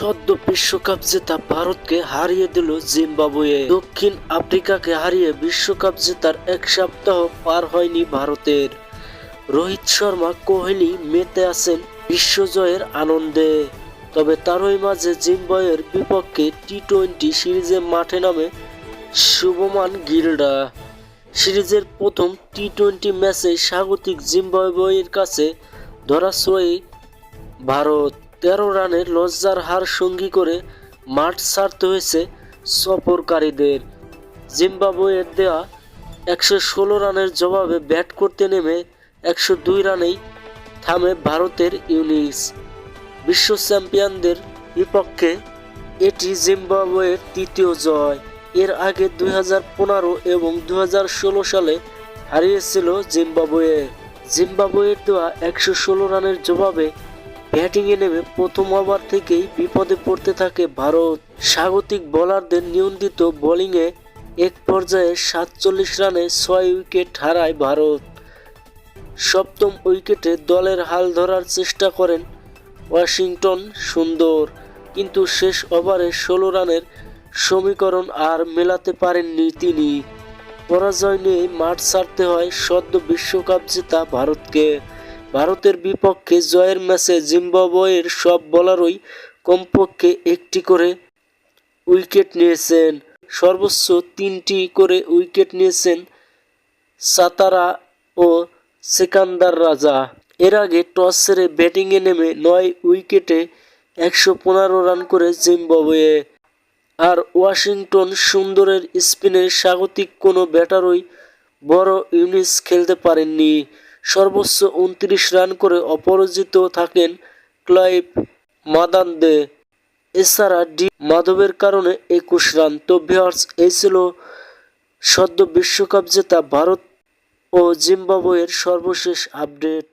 সদ্য বিশ্বকাপ জেতা ভারতকে হারিয়ে দিল জিম্বাবুয়ে। দক্ষিণ আফ্রিকাকে হারিয়ে বিশ্বকাপ জেতার এক সপ্তাহ পার হয়নি ভারতের। রোহিত শর্মা, কোহলি মেতে আছেন বিশ্বজয়ের আনন্দে। তবে তারই মাঝে জিম্বাবুয়ের বিপক্ষে টি টোয়েন্টি সিরিজে মাঠে নামে শুভমান গিলডা। সিরিজের প্রথম টি টোয়েন্টি ম্যাচে স্বাগতিক জিম্বাবুয়ের কাছে ধরাছোঁয়াই ভারত। তেরো রানের লজ্জার হার সঙ্গী করে মাঠ ছাড়তে হয়েছে সফরকারীদের। জিম্বাবুয়ের দেওয়া একশো ষোলো রানের জবাবে ব্যাট করতে নেমে একশো দুই রানেই থামে ভারতের ইউনিস। বিশ্ব চ্যাম্পিয়নদের বিপক্ষে এটি জিম্বাবুয়ের তৃতীয় জয়। এর আগে দুই এবং দু হাজার ষোলো সালে হারিয়েছিল জিম্বাবুয়ে। জিম্বাবুয়ের দেওয়া একশো ষোলো রানের জবাবে ব্যাটিংয়ে নেমে প্রথম ওভার থেকেই বিপদে পড়তে থাকে ভারত। স্বাগতিক বোলারদের নিয়ন্ত্রিত বোলিংয়ে এক পর্যায়ে সাতচল্লিশ রানে ছয় উইকেট হারায় ভারত। সপ্তম উইকেটে দলের হাল ধরার চেষ্টা করেন ওয়াশিংটন সুন্দর, কিন্তু শেষ ওভারে ষোলো রানের সমীকরণ আর মেলাতে পারেননি তিনি। পরাজয় নিয়ে মাঠ ছাড়তে হয় সদ্য বিশ্বকাপ জেতা ভারতকে। ভারতের বিপক্ষে জয়ের ম্যাচে জিম্বাবুয়ের সব বলারই কমপক্ষে একটি করে উইকেট নিয়েছেন। সর্বোচ্চ তিনটি করে উইকেট নিয়েছেন সাতারা ও সেকান্দার রাজা। এর আগে টস সেরে ব্যাটিংয়ে নেমে নয় উইকেটে একশো পনেরো রান করে জিম্বাবুয়ে। আর ওয়াশিংটন সুন্দরের স্পিনে স্বাগতিক কোনো ব্যাটারই বড় ইউনিস খেলতে পারেননি। সর্বোচ্চ উনত্রিশ রান করে অপরাজিত থাকেন ক্লাইভ মাদান্দে। এছাড়া ডি মাধবের কারণে একুশ রান। তো ভিউয়ার্স, এই ছিল সদ্য বিশ্বকাপ জেতা ভারত ও জিম্বাবুয়ের সর্বশেষ আপডেট।